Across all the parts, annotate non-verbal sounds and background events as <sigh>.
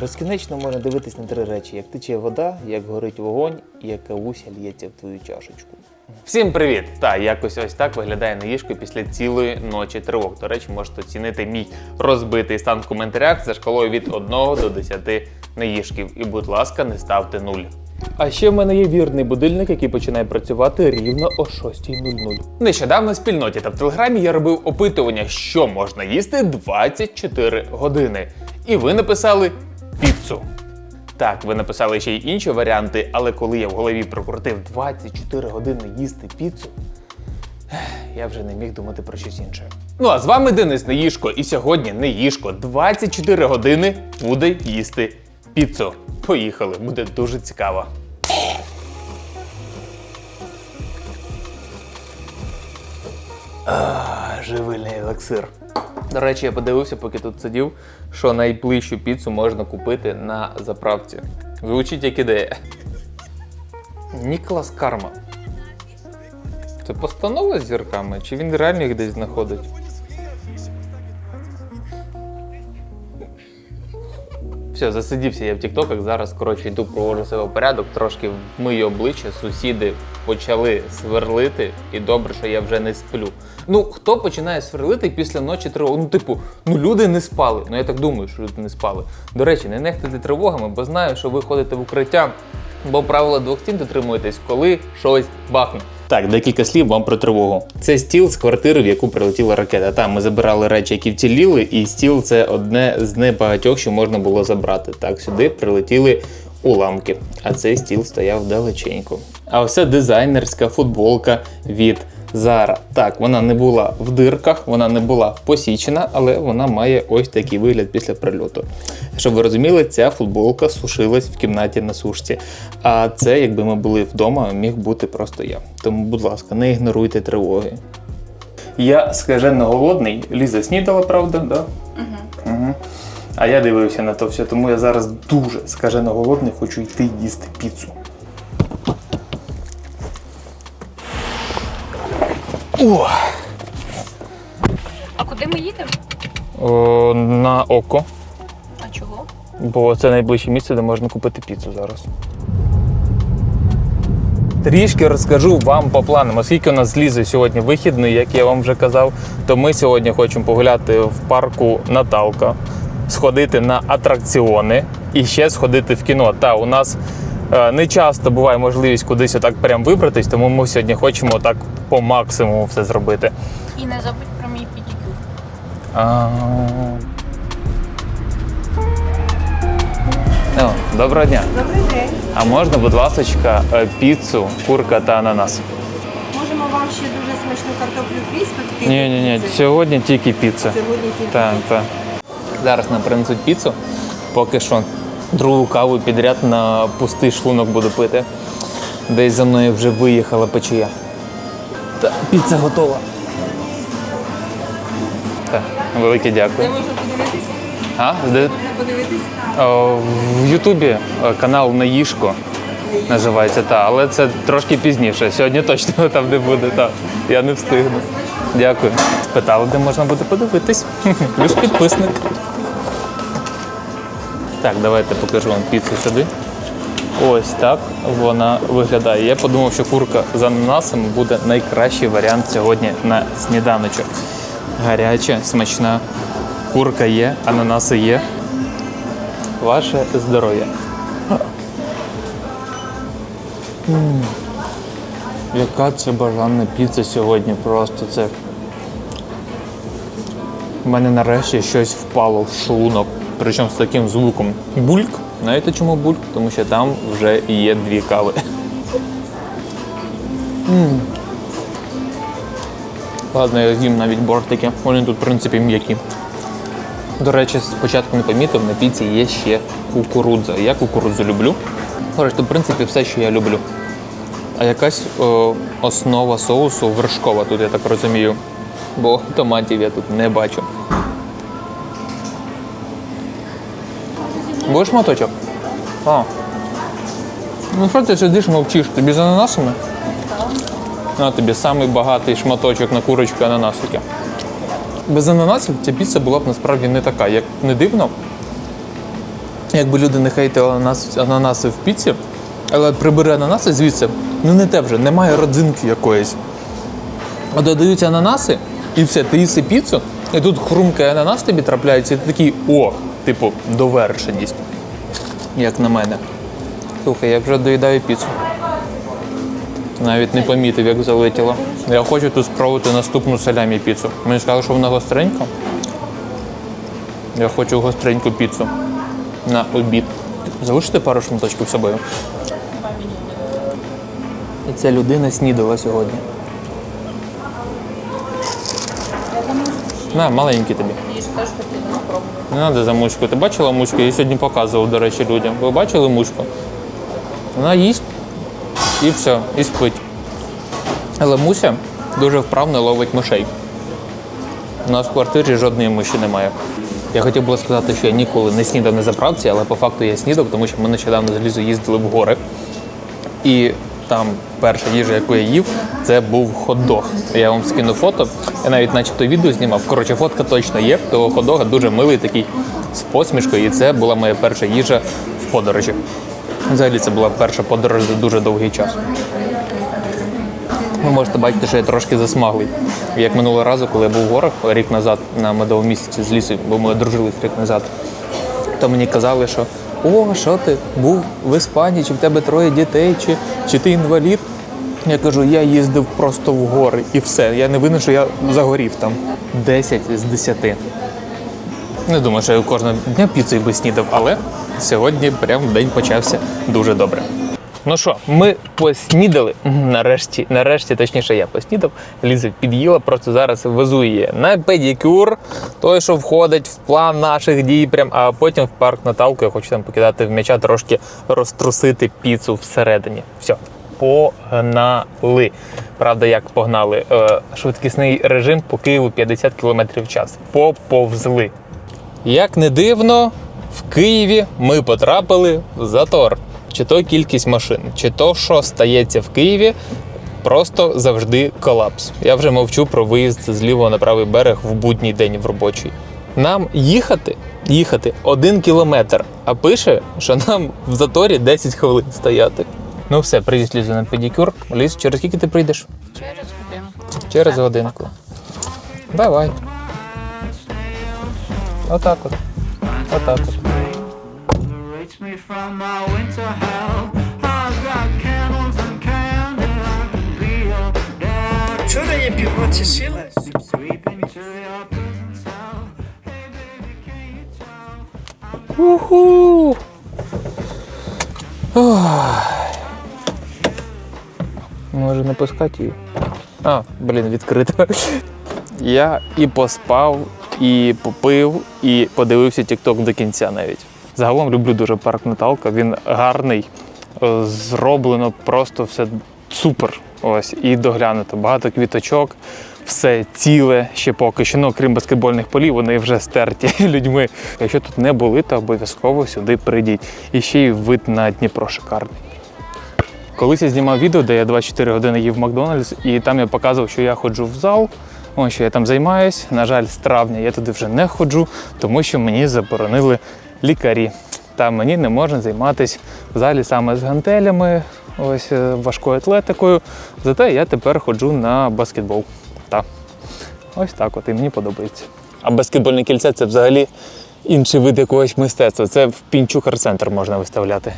Безкінечно можна дивитись на три речі: як тече вода, як горить вогонь, і як кавуся лється в твою чашечку. Всім привіт! Та якось ось так виглядає наїжко після цілої ночі тривог. До речі, можете оцінити мій розбитий стан в коментарях за шкалою від 1 до 10 наїжків. І, будь ласка, не ставте нуль. А ще в мене є вірний будильник, який починає працювати рівно о 6.00. Нещодавно в спільноті та в телеграмі я робив опитування, що можна їсти 24 години. І ви написали піцу. Так, ви написали ще й інші варіанти, але коли я в голові прокрутив 24 години їсти піцу, я вже не міг думати про щось інше. Ну а з вами Денис Неїшко, і сьогодні Неїшко 24 години буде їсти піцу. Поїхали, буде дуже цікаво. А, живильний елексир. До речі, я подивився, поки тут сидів, що найближчу піцу можна купити на заправці. Звучить як ідея. Ніколас Карма. Це постанова з зірками? Чи він реально їх десь знаходить? Все, засидівся я в тіктоках. Зараз, коротше, йду проводжу себе порядок, трошки вмию обличчя, сусіди почали сверлити, і добре, що я вже не сплю. Ну, хто починає сверлити після ночі тривоги? Ну, типу, ну люди не спали. Ну я так думаю, що люди не спали. До речі, не нехтуйте тривогами, бо знаю, що ви ходите в укриття, бо правила двох стін дотримуєтесь, коли щось бахне. Так, декілька слів вам про тривогу. Це стіл з квартири, в яку прилетіла ракета. Там ми забирали речі, які вціліли, і стіл це одне з небагатьох, що можна було забрати. Так, сюди прилетіли уламки, а цей стіл стояв далеченько. А це дизайнерська футболка від Zara. Так, вона не була в дирках, вона не була посічена, але вона має ось такий вигляд після прильоту. Щоб ви розуміли, ця футболка сушилась в кімнаті на сушці. А це, якби ми були вдома, міг бути просто я. Тому, будь ласка, не ігноруйте тривоги. Я скажено голодний. Ліза снідала, правда? Да? Угу. Угу. А я дивився на то все, тому я зараз дуже скажено голодний, хочу йти їсти піцу. О, А куди ми їдемо? о, на око, А чого? бо це найближче місце, де можна купити піцу зараз. Трішки розкажу вам по планам. Оскільки у нас з Лізою сьогодні вихідний, як я вам вже казав, то ми сьогодні хочемо погуляти в парку Наталка, сходити на атракціони і ще сходити в кіно. Та у нас не часто буває можливість кудись отак прям вибратись, тому ми сьогодні хочемо так по максимуму все зробити. І не забудь про мій педикюр. А. О, доброго дня. Добрий день. А можна, будь ласка, піцу, курка та ананас? Можемо вам ще дуже смачну картоплю фрі спекти. Ні, ні, ні, сьогодні тільки піца. Сьогодні тільки. Так, так. Зараз нам принесуть піцу. Поки що другу каву підряд на пустий шлунок буду пити. Десь за мною вже виїхала печія. Та, піца готова. Так, велике Де дякую. можна подивитися? А, де, Можна подивитися? О, В Ютубі е, канал Наїшко називається, та, але це трошки пізніше. Сьогодні точно там не буде. Та. Я не встигну. Дякую. Спитали, де можна буде подивитись. <laughs> Плюс підписник. Так, давайте покажу вам піцу сюди. Ось так вона виглядає. Я подумав, що курка з ананасом буде найкращий варіант сьогодні на сніданочок. Гаряча, смачна. Курка є, ананаси є. Ваше здоров'я. Яка це бажана піца сьогодні, просто це. У мене нарешті щось впало в шлунок, причому з таким звуком. Бульк. Знаєте чому бульк? Тому що там вже є дві кави. М. Ладно, я з'їм навіть бортики. Вони тут, в принципі, м'які. До речі, спочатку не помітив, на піці є ще кукурудза. Я кукурудзу люблю. Коротше, в принципі, все, що я люблю. А якась о, основа соусу вершкова тут, я так розумію. Бо томатів я тут не бачу. Будеш моточок? А. Ну що ти сидиш, мовчиш? Тобі з ананасами? На тобі самий багатий шматочок на курочку ананасики. Без ананасів ця піца була б насправді не така. Як не дивно, Якби люди не хейтили ананас, ананаси в піці, але прибери ананаси звідси, ну не те вже, немає родзинки якоїсь. От додаються ананаси, і все, ти їси піцу, і тут хрумкає ананас тобі трапляється, і ти такий о, типу, довершеність. Як на мене. Слухай, я вже доїдаю піцу. Навіть не помітив, як залетіло. Я хочу тут спробувати наступну салямі піцу. Мені сказали, що вона гостренька. Я хочу гостреньку піцу на обід. Залишите пару шматочків з собою. І ця людина снідала сьогодні. На, маленький тобі. Не треба за мушку. Ти бачила мушку? Я її сьогодні показував, до речі, людям. Ви бачили мушку? Вона їсть і все, і спить. Але Муся дуже вправно ловить мишей. У нас в квартирі жодної миші немає. Я хотів би сказати, що я ніколи не снідав на заправці, але по факту я снідав, тому що ми нещодавно з Лізою їздили в гори. І там перша їжа, яку я їв, це був хот-дог. Я вам скину фото. Я навіть начебто відео знімав. Коротше, фотка точно є. Того хот-дога дуже милий такий з посмішкою. І це була моя перша їжа в подорожі. Взагалі це була перша подорож за дуже довгий час. Ви можете бачити, що я трошки засмаглий. Як минулого разу, коли я був в горах рік назад на медовому місяці з лісу, бо ми одружились рік назад, то мені казали, що о, що ти був в Іспанії, чи в тебе троє дітей, чи, чи ти інвалід. Я кажу, я їздив просто в гори і все. Я не винен, що я загорів там. 10 з 10. Не думаю, що я кожного дня піцею би снідав, але сьогодні прям день почався дуже добре. Ну що, ми поснідали. Нарешті, нарешті, точніше, я поснідав. Ліза під'їла, просто зараз везу її на педикюр, той, що входить в план наших дій, прям, а потім в парк Наталку. Я хочу там покидати в м'яча, трошки розтрусити піцу всередині. Все, погнали. Правда, як погнали? Е, швидкісний режим по Києву 50 км в час. Поповзли. Як не дивно, в Києві ми потрапили в затор. Чи то кількість машин, чи то, що стається в Києві, просто завжди колапс. Я вже мовчу про виїзд з лівого на правий берег в будній день в робочий. Нам їхати, їхати один кілометр, а пише, що нам в заторі 10 хвилин стояти. Ну все, приїзд лізу на педикюр. Ліз, через скільки ти прийдеш? Через годинку. Через годинку. Давай. Отак от. Отак от. Вчора я you tell? Уху. Може не пускати її? А, блін, відкрито. Я і поспав, і попив, і подивився TikTok до кінця навіть. Загалом люблю дуже парк Наталка. Він гарний, е, зроблено просто все супер. Ось і доглянуто. Багато квіточок, все ціле ще поки що. Ну, крім баскетбольних полів, вони вже стерті <laughs> людьми. Якщо тут не були, то обов'язково сюди прийдіть. І ще й вид на Дніпро шикарний. Колись я знімав відео, де я 24 години їв в Макдональдс, і там я показував, що я ходжу в зал, ось що я там займаюсь. На жаль, з травня я туди вже не ходжу, тому що мені заборонили лікарі. Та мені не можна займатися в залі саме з гантелями, ось е, важкою атлетикою. Зате я тепер ходжу на баскетбол. Та. Ось так от, і мені подобається. А баскетбольне кільце це взагалі інший вид якогось мистецтва. Це в Пінчук арт-центр можна виставляти.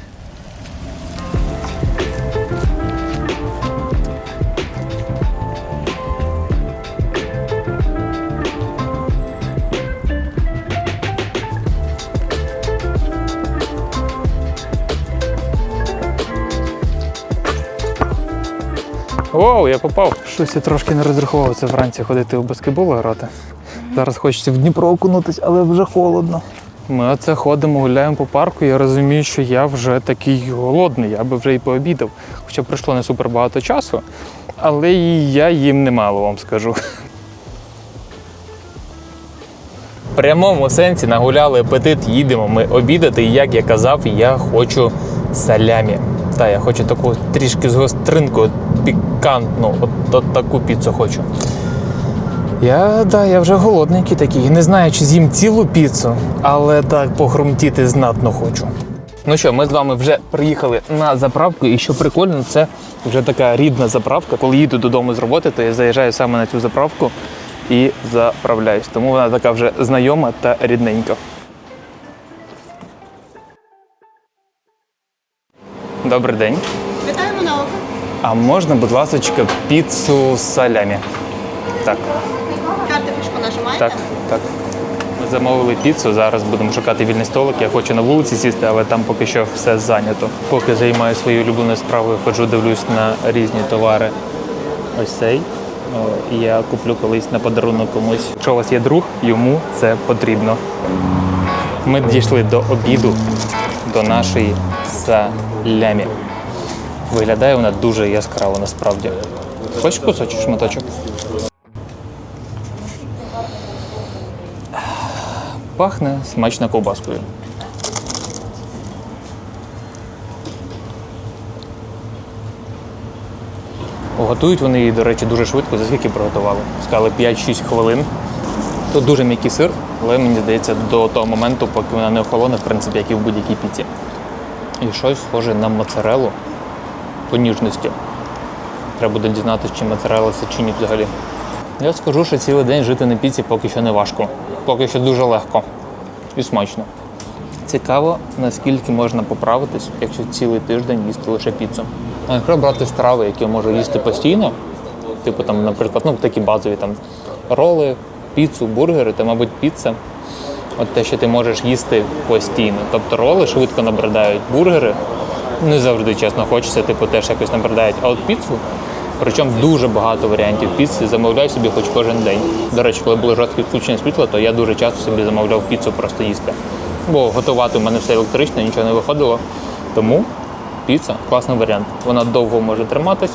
Воу, я попав. Щось я трошки не розрахував це вранці ходити в баскетбол грати. Зараз хочеться в Дніпро окунутись, але вже холодно. Ми оце ходимо, гуляємо по парку. Я розумію, що я вже такий голодний, я би вже і пообідав. Хоча пройшло не супер багато часу, але і я їм немало вам скажу. В прямому сенсі нагуляли апетит, їдемо ми обідати. І як я казав, я хочу салямі. Та, я хочу таку трішки з гостринкою, пікантну, от, от таку піцу хочу. Я, да, я вже голодненький такий. Не знаю, чи з'їм цілу піцу, але так похрумтіти знатно хочу. Ну що, ми з вами вже приїхали на заправку, і що прикольно, це вже така рідна заправка. Коли їду додому з роботи, то я заїжджаю саме на цю заправку і заправляюсь. Тому вона така вже знайома та рідненька. Добрий день. Вітаємо на око. А можна, будь ласка, піцу з салямі? Так. Карти фішку нажимаєте? Так, так. Ми замовили піцу. Зараз будемо шукати вільний столик. Я хочу на вулиці сісти, але там поки що все зайнято. Поки займаю свою улюбленою справою, ходжу, дивлюсь на різні товари. Ось цей. Я куплю колись на подарунок комусь. Якщо у вас є друг, йому це потрібно. Ми дійшли до обіду, до нашої салямі. Виглядає вона дуже яскраво насправді. Хочеш кусочок шматочок? Пахне смачно ковбаскою. Готують вони її, до речі, дуже швидко. За скільки приготували? Сказали 5-6 хвилин. Тут дуже м'який сир, але мені здається, до того моменту, поки вона не охолоне, в принципі, як і в будь-якій піці. І щось схоже на моцарелу по ніжності. Треба буде дізнатися, чи моцарелла це чи ні взагалі. Я скажу, що цілий день жити на піці поки що не важко. Поки що дуже легко і смачно. Цікаво, наскільки можна поправитись, якщо цілий тиждень їсти лише піцу. А якщо брати страви, які можу їсти постійно, типу там, наприклад, ну такі базові там роли, піцу, бургери, то, мабуть, піца. От те, що ти можеш їсти постійно. Тобто роли швидко набридають, бургери не завжди чесно хочеться, типу теж якось набридають. А от піцу, причому дуже багато варіантів піци, замовляю собі хоч кожен день. До речі, коли були жорсткі відключення світла, то я дуже часто собі замовляв піцу просто їсти. Бо готувати в мене все електрично, нічого не виходило. Тому піца класний варіант. Вона довго може триматись,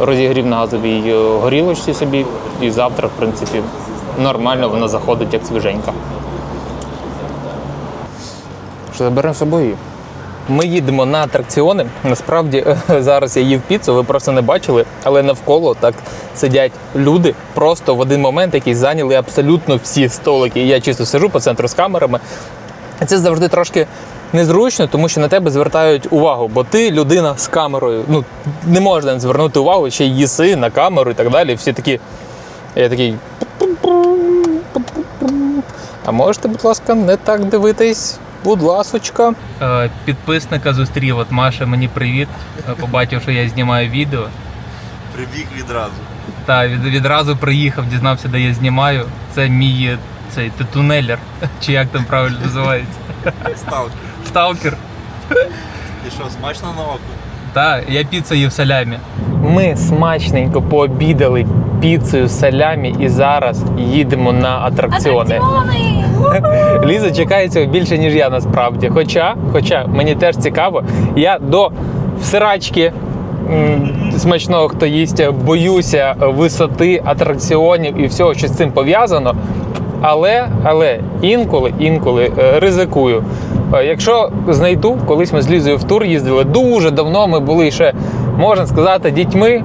розігрів на газовій е, горілочці собі, і завтра, в принципі, нормально вона заходить як свіженька. Що заберемо з собою? Ми їдемо на атракціони. Насправді <laughs> зараз я їв піцу, ви просто не бачили, але навколо так сидять люди просто в один момент, які зайняли абсолютно всі столики. Я чисто сижу по центру з камерами. Це завжди трошки незручно, тому що на тебе звертають увагу, бо ти людина з камерою. Ну не можна звернути увагу, ще їси на камеру і так далі. Всі такі. Я такий. А можете, будь ласка, не так дивитись? Будь ласочка. Е, Підписника зустрів. От Маша, мені привіт. Е, Побачив, що я знімаю відео. Прибіг відразу. Та від, відразу приїхав, дізнався, де я знімаю. Це мій е, цей тунелер, <laughs> чи як там правильно називається. Сталкер. Сталкер. І що, смачно на око? Так, я піцу їв салямі. Ми смачненько пообідали піцею салямі і зараз їдемо на атракціони. Атракціони! <laughs> Ліза чекає цього більше, ніж я насправді. Хоча, хоча мені теж цікаво, я до всирачки смачного, хто їсть, боюся висоти атракціонів і всього, що з цим пов'язано. Але, але інколи, інколи е, ризикую. Е, Якщо знайду, колись ми з Лізою в тур їздили дуже давно. Ми були ще, можна сказати, дітьми.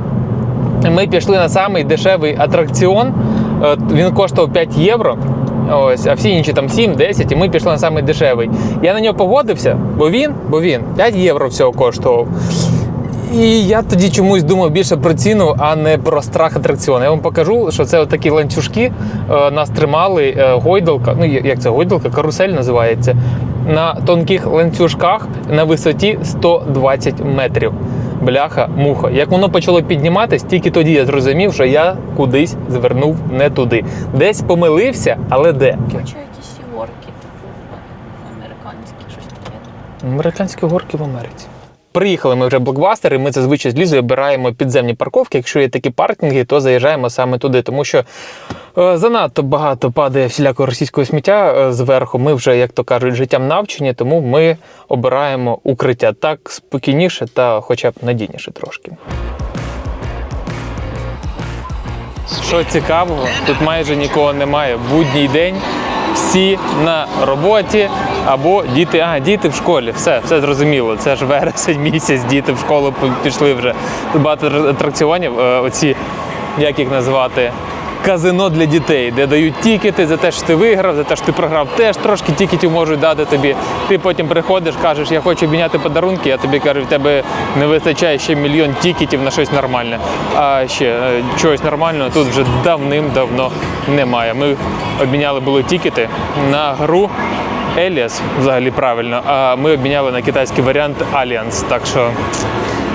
Ми пішли на самий дешевий атракціон. Е, Він коштував 5 євро. Ось, а всі інші там 7-10, і ми пішли на самий дешевий. Я на нього погодився, бо він, бо він 5 євро всього коштував. І я тоді чомусь думав більше про ціну, а не про страх атракціону. Я вам покажу, що це такі ланцюжки. е, Нас тримали е, гойдалка. Ну як це гойдалка? Карусель називається. На тонких ланцюжках на висоті 120 метрів. Бляха, муха. Як воно почало підніматись, тільки тоді я зрозумів, що я кудись звернув не туди. Десь помилився, але де? Хочу якісь горки, американські, щось таке. Американські горки в Америці. Приїхали ми вже в блокбастер, і ми зазвичай з Лізою обираємо підземні парковки. Якщо є такі паркінги, то заїжджаємо саме туди, тому що е, занадто багато падає всілякого російського сміття е, зверху. Ми вже, як то кажуть, життям навчені, тому ми обираємо укриття так спокійніше та хоча б надійніше трошки. Що цікавого, тут майже нікого немає. Будній день, всі на роботі або діти. А, діти в школі. Все, все зрозуміло. Це ж вересень <laughs> місяць, діти в школу пішли вже. Тут багато атракціонів. е, Оці, як їх назвати? казино для дітей, де дають тікети за те, що ти виграв, за те, що ти програв, теж трошки тікетів можуть дати тобі. Ти потім приходиш, кажеш, я хочу обміняти подарунки, а тобі кажуть, в тебе не вистачає ще мільйон тікетів на щось нормальне. А ще е, чогось нормального тут вже давним-давно немає. Ми обміняли були тікети на гру. Еліас взагалі правильно, а ми обміняли на китайський варіант Альянс. Так що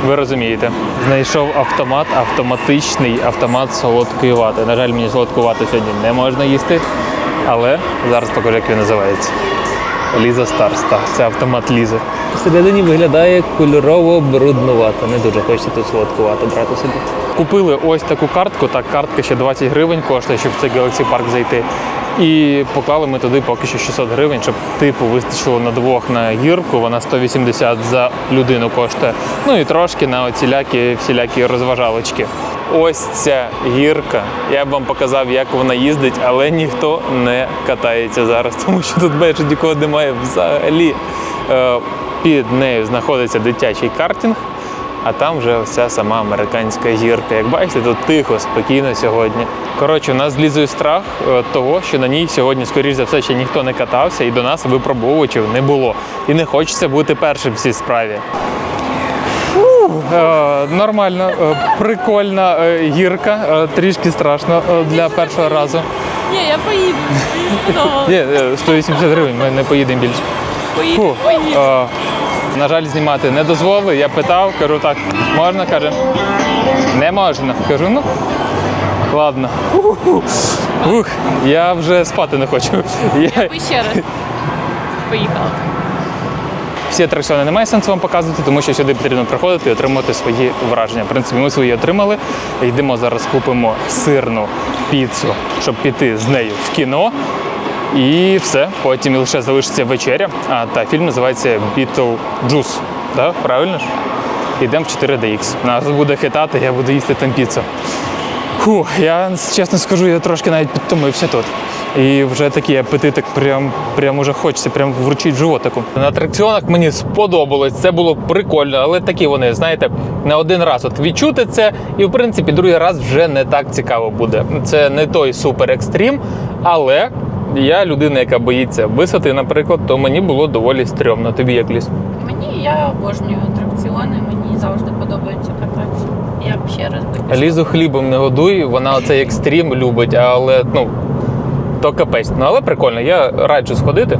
ви розумієте. Знайшов автомат, автоматичний автомат солодкої вати. На жаль, мені солодку вату сьогодні не можна їсти, але зараз покажу, як він називається. Ліза Старс, так, це автомат Лізи. Всередині виглядає кольорово бруднувато. Не дуже хочеться тут солодку вату брати собі. Купили ось таку картку, так картка ще 20 гривень коштує, щоб в цей Galaxy Park зайти. І поклали ми туди поки що 600 гривень, щоб типу вистачило на двох на гірку. Вона 180 за людину коштує. Ну і трошки на оцілякі всілякі розважалочки. Ось ця гірка. Я б вам показав, як вона їздить, але ніхто не катається зараз, <laughs> тому що тут майже нікого немає взагалі. Е, Під нею знаходиться дитячий картинг. А там вже ця сама американська гірка. Як бачите, тут тихо, спокійно сьогодні. Коротше, у нас з Лізою страх е, того, що на ній сьогодні, скоріш за все, ще ніхто не катався, і до нас випробовувачів не було. І не хочеться бути першим в цій справі. Фу, е, нормально, е, прикольна гірка, трішки страшно для першого разу. Ні, я поїду. Ні, е, 180 гривень, ми не поїдемо більше. Поїду, Фу. На жаль, знімати не дозволили. Я питав, кажу так, можна? Каже, не можна. Кажу, ну ладно. Ух, я вже спати не хочу. Я, Ви ще раз поїхала. всі атракціони немає сенсу вам показувати, тому що сюди потрібно приходити і отримати свої враження. В принципі, ми свої отримали. Йдемо зараз, купимо сирну піцу, щоб піти з нею в кіно. І все. Потім лише залишиться вечеря. А та фільм називається Beetlejuice. Да? Правильно ж? Йдемо в 4DX. Нас буде хитати, я буду їсти там піцу. Фу, я чесно скажу, я трошки навіть підтомився тут. І вже такий апетитик прям, прям уже хочеться, прям вручить животику. На атракціонах мені сподобалось, це було прикольно, але такі вони, знаєте, на один раз от відчути це, і в принципі другий раз вже не так цікаво буде. Це не той супер екстрім, але я людина, яка боїться висоти, наприклад, то мені було доволі стрьомно. Тобі як ліс? Мені я обожнюю атракціони, мені завжди подобається кататися. Я б ще раз би пішла. Лізу хлібом не годуй, вона оцей екстрім любить, але ну то капець. Ну але прикольно, я раджу сходити.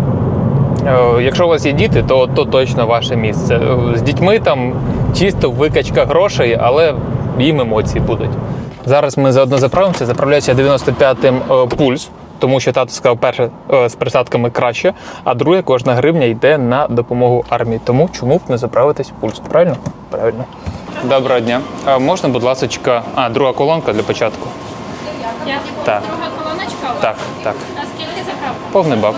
Е, Якщо у вас є діти, то, то точно ваше місце. Е, З дітьми там чисто викачка грошей, але їм емоції будуть. Зараз ми заодно заправимося. Заправляюся 95-м е, пульс, тому що тато сказав, перше е, з присадками краще, а друге, кожна гривня йде на допомогу армії. Тому чому б не заправитись пульс? Правильно? Правильно. Доброго дня. А можна, будь ласка, а друга колонка для початку. Так. Друга колоночка. Так, так. А скільки заправка? Повний бак.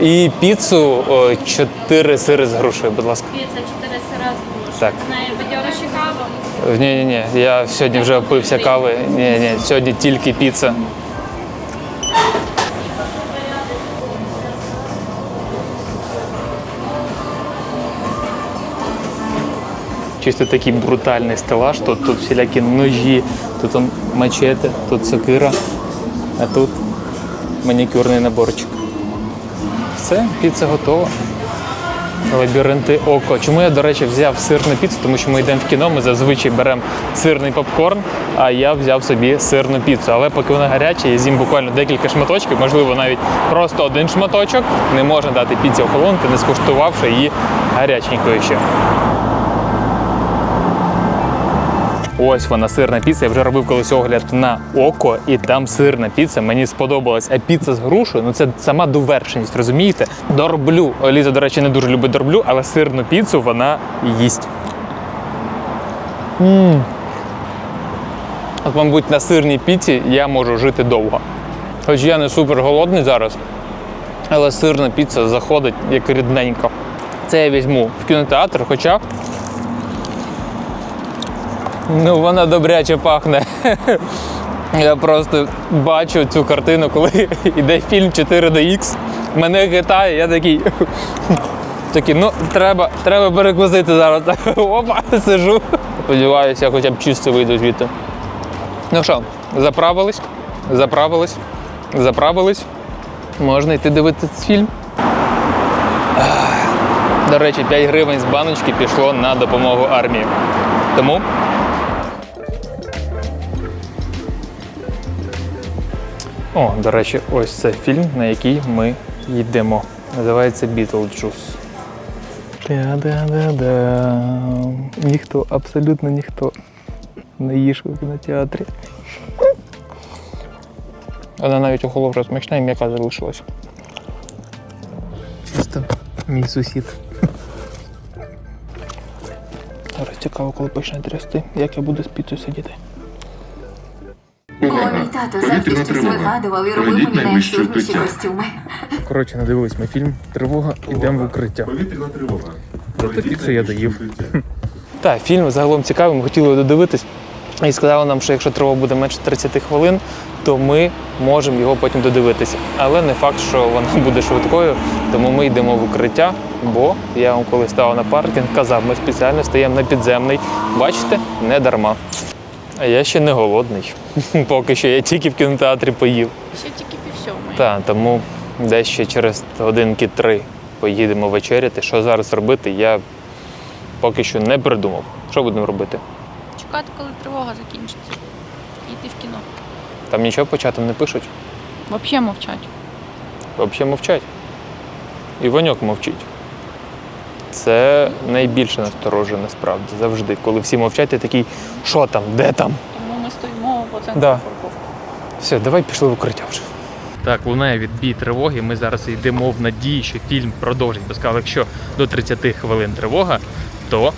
І піцу о, 4 сири з грушею, будь ласка. Піца 4 сира з груш. Так. Нею кава. Ні, ні, ні. Я сьогодні вже опився кави. Ні, ні, сьогодні тільки піца. Чисто такий брутальний стелаж. Тут, тут всілякі ножі, тут он мачете, тут сокира, а тут манікюрний наборчик. Все, піца готова. Лабіринти око. Чому я, до речі, взяв сирну піцу? Тому що ми йдемо в кіно, ми зазвичай беремо сирний попкорн, а я взяв собі сирну піцу. Але поки вона гаряча, я з'їм буквально декілька шматочків, можливо, навіть просто один шматочок. Не можна дати піці охолонути, не скуштувавши її гаряченькою ще. Ось вона сирна піца. Я вже робив колись огляд на око, і там сирна піца. Мені сподобалась. А піца з грушею ну це сама довершеність, розумієте? Дорблю. Ліза, до речі, не дуже любить дорблю, але сирну піцу вона їсть. м От, мабуть, на сирній піці я можу жити довго. Хоч я не супер голодний зараз, але сирна піца заходить як рідненько. Це я візьму в кінотеатр, хоча Ну, вона добряче пахне. Я просто бачу цю картину, коли <laughs> йде фільм 4DX, мене хитає, я такий. <laughs> Такий, ну треба, треба перекусити зараз. <laughs> Опа, сижу. Сподіваюся, я хоча б чисто вийду звідти. Ну що, заправились? Заправились. Заправились. Можна йти дивитися фільм. До речі, 5 гривень з баночки пішло на допомогу армії. Тому. О, до речі, ось це фільм, на який ми йдемо. Називається Бітлджус. Та-да-да-да. Ніхто, абсолютно ніхто не їж у кінотеатрі. Вона навіть охолов розмічна і м'яка залишилась. Чисто мій сусід. Зараз цікаво, коли почне трясти, як я буду з піцею сидіти. Тато завжди щось вигадував і робив мені найабсурдніші костюми. Коротше, надивились ми фільм Тривога, ідемо в укриття. Повітряна тривога. Зато піцу я доїв. <laughs> Так, фільм загалом цікавий, ми хотіли його додивитись. І сказали нам, що якщо тривога буде менше 30 хвилин, то ми можемо його потім додивитися. Але не факт, що вона <laughs> буде швидкою, тому ми йдемо в укриття, бо я вам коли став на паркінг, казав, ми спеціально стаємо на підземний. Бачите, не дарма. А я ще не голодний. <laughs> Поки що я тільки в кінотеатрі поїв. Ще тільки пів сьомої. Так, тому десь ще через годинки три поїдемо вечеряти. Що зараз робити, я поки що не придумав. Що будемо робити? Чекати, коли тривога закінчиться. І йти в кіно. Там нічого по чатам не пишуть, Взагалі мовчать. взагалі мовчать. І Ваньок мовчить. Це найбільше насторожує насправді завжди. Коли всі мовчать, ти такий, що там, де там? Тому ми стоїмо по центру Да. парковки. Все, давай пішли в укриття вже. Так, лунає відбій тривоги. Ми зараз йдемо в надії, що фільм продовжить. Бо сказали, якщо до 30 хвилин тривога, то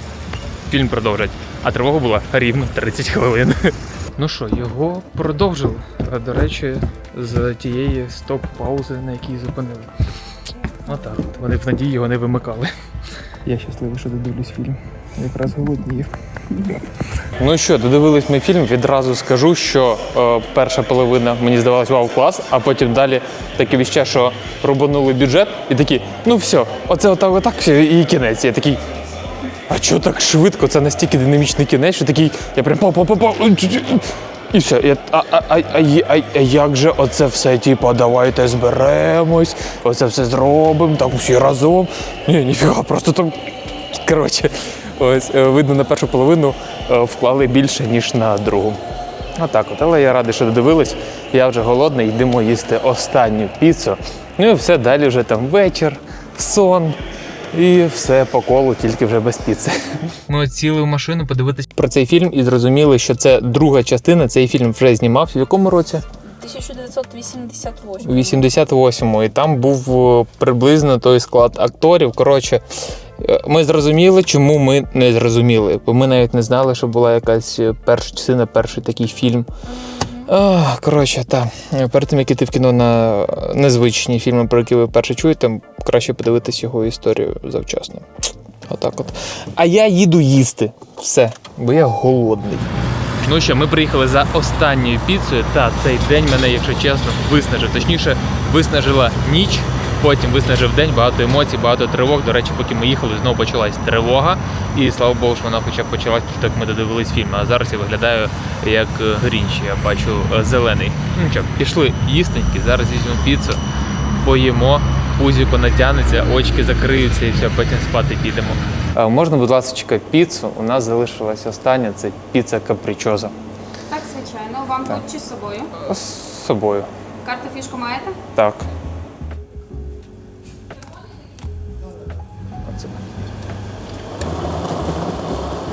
фільм продовжать. А тривога була рівно 30 хвилин. <laughs> Ну що, його продовжили. А, До речі, з тієї стоп-паузи, на якій зупинили. Отак, от вони в надії його не вимикали. Я щасливий, що додивлюсь фільм. Якраз голоднів. Ну що, додивились ми фільм. Відразу скажу, що е, перша половина мені здавалась вау клас, а потім далі таке віще, що рубанули бюджет, і такі, ну все, оце отак, отак, і кінець. Я такий. А чого так швидко? Це настільки динамічний кінець, що такий, я прям па па па па і все. Я, а, а, а, а, а, а як же оце все, типу, давайте зберемось, оце все зробимо, так всі разом. Ні, ніфіга, просто там Коротше, ось е, видно на першу половину е, вклали більше, ніж на другу. Отак от. Але я радий, що додивились. Я вже голодний, йдемо їсти останню піцу. Ну і все, далі вже там вечір, сон і все по колу, тільки вже без піци. <laughs> Ми от сіли в машину подивитись про цей фільм і зрозуміли, що це друга частина. Цей фільм вже знімався в якому році? 1988. У 88-му, і там був е, приблизно той склад акторів. Коротше, е, ми зрозуміли, чому ми не зрозуміли, бо ми навіть не знали, що була якась е, перша частина, перший такий фільм. Коротше, та Перед тим, як іти в кіно на незвичні фільми, про які ви вперше чуєте, краще подивитись його історію завчасно. Отак от. А я їду їсти. Все, бо я голодний. Ну що, ми приїхали за останньою піцею. Та цей день мене, якщо чесно, виснажив. Точніше, виснажила ніч, потім виснажив день, багато емоцій, багато тривог. До речі, поки ми їхали, знову почалась тривога. І слава Богу, що вона хоча б почалась, так ми додивились фільм. А зараз я виглядаю як е, Грінч, я бачу е, зелений. Ну що, пішли їстеньки, зараз візьмемо піцу, поїмо, пузіко натягнеться, очки закриються і все, потім спати підемо. Можна, будь ласка, піцу. У нас залишилась остання, це піца капричоза. Так, звичайно. Вам тут чи з собою? З собою. Карту фішку маєте? Так.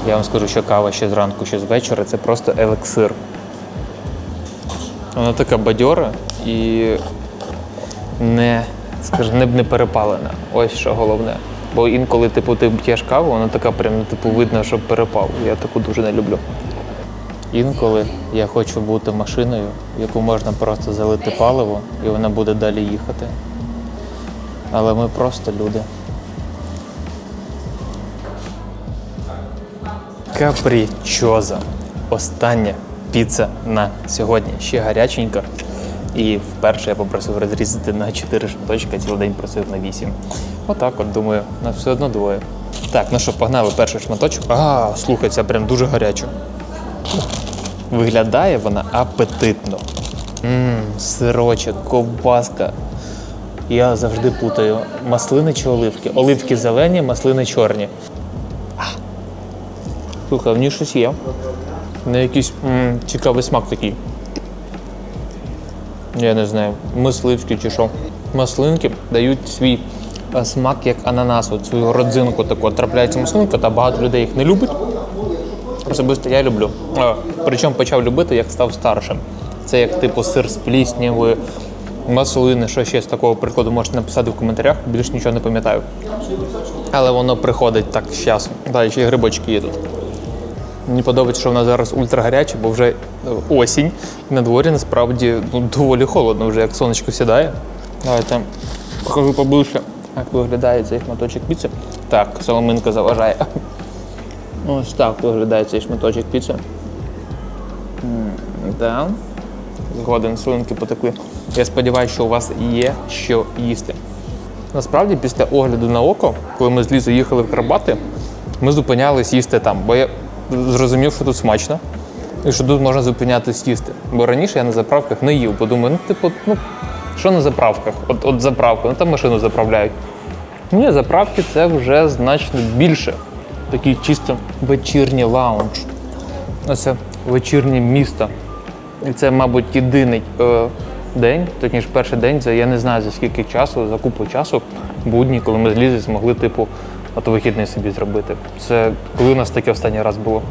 Я вам скажу, що кава ще зранку, ще з вечора це просто елексир. Вона така бадьора і не, скажімо, не, не перепалена. Ось що головне. Бо інколи, типу, ти п'єш каву, вона така прям, ну, типу, видно, що перепав. Я таку дуже не люблю. Інколи я хочу бути машиною, яку можна просто залити паливо, і вона буде далі їхати. Але ми просто люди. Капрічоза. Остання піца на сьогодні. Ще гаряченька. І вперше я попросив розрізати на 4 шматочки, цілий день просив на 8. Отак от, думаю, нас все одно двоє. Так, ну що, погнали перший шматочок. А, слухай, це прям дуже гаряче. Виглядає вона апетитно. Ммм, сирочок, ковбаска. Я завжди путаю маслини чи оливки. Оливки зелені, маслини чорні. Слухай, в ній щось є. Не якийсь м, цікавий смак такий. Я не знаю, мисливський чи що. Маслинки дають свій е, смак як ананас, от свою родзинку таку. Трапляється маслинка, та багато людей їх не любить. Особисто я люблю. Е, Причому почав любити, як став старшим. Це як типу сир з пліснявою, маслини, що ще з такого прикладу можете написати в коментарях, більш нічого не пам'ятаю. Але воно приходить так з часом. Далі ще й грибочки є тут. Мені подобається, що вона зараз ультра гаряча, бо вже е, осінь. І на дворі насправді ну, доволі холодно, вже як сонечко сідає. Давайте покажу поближче, як виглядає цей шматочок піци. Так, соломинка заважає. Ось так виглядає цей шматочок піци. Так. Згоден, слинки потекли. Я сподіваюся, що у вас є що їсти. Насправді, після огляду на око, коли ми з Лізу їхали в Карпати, ми зупинялись їсти там, бо я зрозумів, що тут смачно і що тут можна зупинятись їсти. Бо раніше я на заправках не їв, бо думаю, ну, типу, ну, що на заправках? От, от заправка, ну там машину заправляють. Ні, заправки це вже значно більше. Такий чисто вечірній лаунж. Оце вечірнє місто. І це, мабуть, єдиний е, день, точніше, перший день, за я не знаю за скільки часу, за купу часу, будні, коли ми з змогли, типу, от вихідний собі зробити. Це коли у нас таке останній раз було.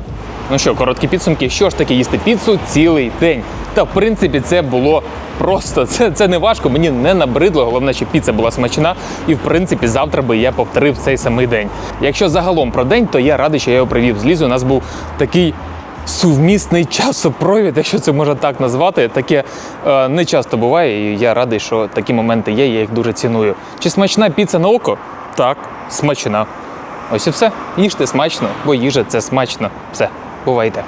Ну що, короткі підсумки, що ж таке їсти піцу цілий день. Та в принципі це було просто. <laughs> Це, це не важко, мені не набридло. Головне, що піца була смачна. І в принципі завтра би я повторив цей самий день. Якщо загалом про день, то я радий, що я його привів з Лізою. У нас був такий сувмісний <laughs> часопровід, якщо це можна так назвати. Таке е, не часто буває, і я радий, що такі моменти є, я їх дуже ціную. Чи смачна піца на око? Так, смачна. Ось і все. Їжте смачно, бо їжа це смачно. Все, бувайте.